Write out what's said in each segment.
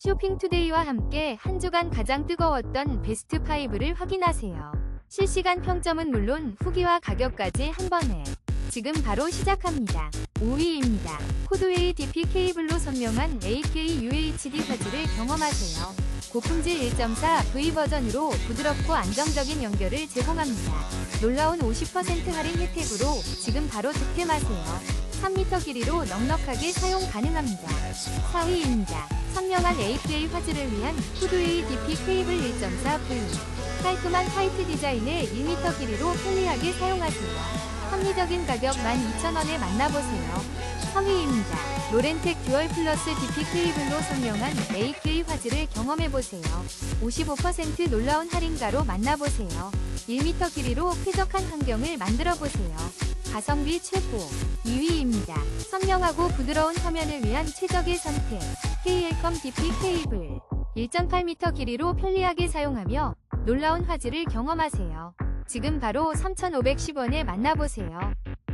쇼핑투데이와 함께 한 주간 가장 뜨거웠던 베스트 5를 확인하세요. 실시간 평점은 물론 후기와 가격까지 한 번에 지금 바로 시작합니다. 5위입니다. 코드웨이 DP 케이블로 선명한 AK UHD 화질을 경험하세요. 고품질 1.4V 버전으로 부드럽고 안정적인 연결을 제공합니다. 놀라운 50% 할인 혜택으로 지금 바로 득템하세요. 3m 길이로 넉넉하게 사용 가능합니다. 4위입니다. 선명한 APA 화질을 위한 코드웨이 DP 케이블 1.4V 깔끔한 화이트 디자인의 1m 길이로 편리하게 사용하세요. 합리적인 가격 12,000원에 만나보세요. 3위입니다. 로렌텍 듀얼 플러스 DP 케이블로 선명한 AK 화질을 경험해보세요. 55% 놀라운 할인가로 만나보세요. 1m 길이로 쾌적한 환경을 만들어보세요. 가성비 최고 2위입니다. 선명하고 부드러운 화면을 위한 최적의 선택 KL컴 DP 케이블 1.8m 길이로 편리하게 사용하며 놀라운 화질을 경험하세요. 지금 바로 3,510원에 만나보세요.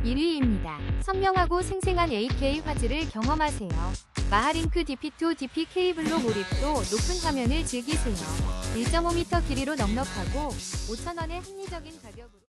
1위입니다. 선명하고 생생한 AK 화질을 경험하세요. 마하링크 DP2 DP 케이블로 몰입도 높은 화면을 즐기세요. 1.5m 길이로 넉넉하고 5,000원의 합리적인 가격으로